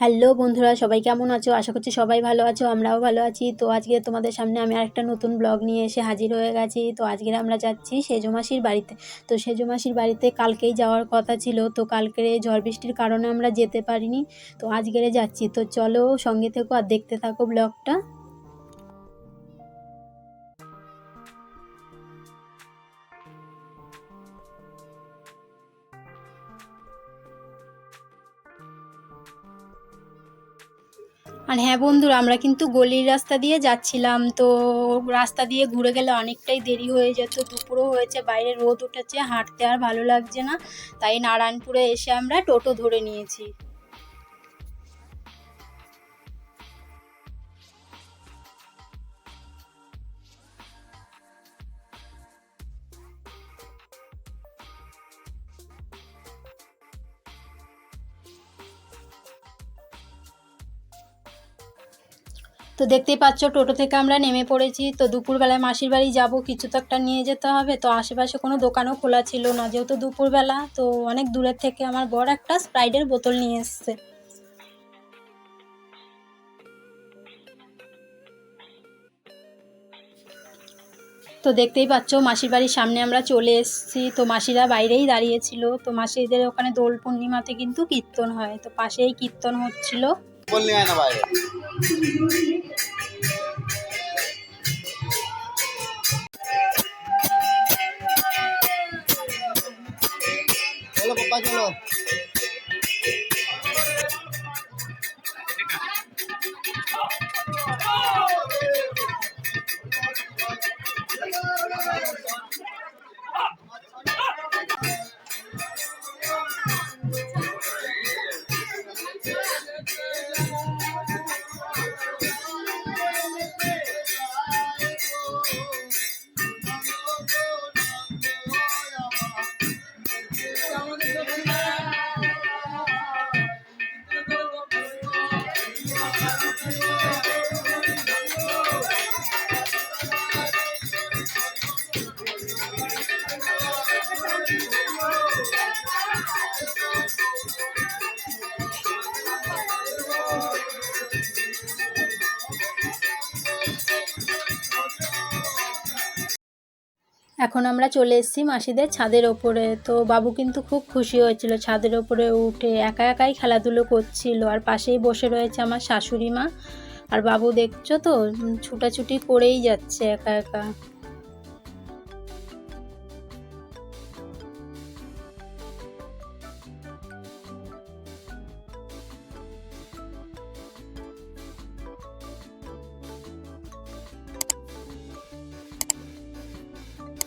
Hello বন্ধুরা, সবাই কেমন আছো? আশা করছি সবাই ভালো আছো, আমরাও ভালো আছি। তো আজকে তোমাদের সামনে আমি আরেকটা নতুন ব্লগ নিয়ে এসে হাজির হয়ে গেছি। তো আজকে আমরা যাচ্ছি সেজো মাসির বাড়িতে। তো সেজো মাসির বাড়িতে কালকেই যাওয়ার কথা ছিল, তো কালকের ঝড় বৃষ্টির কারণে আমরা যেতে পারিনি। তো আজকে যাচ্ছি। তো চলো সঙ্গে থেকো আর দেখতে থাকো ব্লগটা। আর হ্যাঁ বন্ধুরা, আমরা কিন্তু গলির রাস্তা দিয়ে যাচ্ছিলাম। তো রাস্তা দিয়ে ঘুরে গেলে অনেকটাই দেরি হয়ে যেত, দুপুরও হয়েছে, বাইরে রোদ উঠেছে, হাঁটতে আর ভালো লাগছে না। তাই নারায়ণপুরে এসে আমরা টোটো ধরে নিয়েছি। তো দেখতেই পাচ্ছ, টোটো থেকে আমরা নেমে পড়েছি। তো দুপুরবেলায় মাসির বাড়ি যাব, কিছু তো একটা নিয়ে যেতে হবে। তো আশেপাশে কোনো দোকানও খোলা ছিল না, যেহেতু দুপুরবেলা, তো অনেক দূরের থেকে আমার বড় একটা স্প্রাইডের বোতল নিয়ে এসছে। তো দেখতেই পাচ্ছ, মাসির বাড়ির সামনে আমরা চলে এসেছি। তো মাসিরা বাইরেই দাঁড়িয়েছিল তো মাসিদের ওখানে দোল পূর্ণিমাতে কিন্তু কীর্তন হয়। তো পাশেই কীর্তন হচ্ছিল। বললি হয় না বাইরে চলো পাপা চলো এখন আমরা চলে এসেছি মাসিদের ছাদের ওপরে। তো বাবু কিন্তু খুব খুশি হয়েছিল। ছাদের ওপরে উঠে একা একাই খেলাধুলো করছিল। আর পাশেই বসে রয়েছে আমার শাশুড়ি মা। আর বাবু দেখছ তো ছুটাছুটি করেই যাচ্ছে একা একা।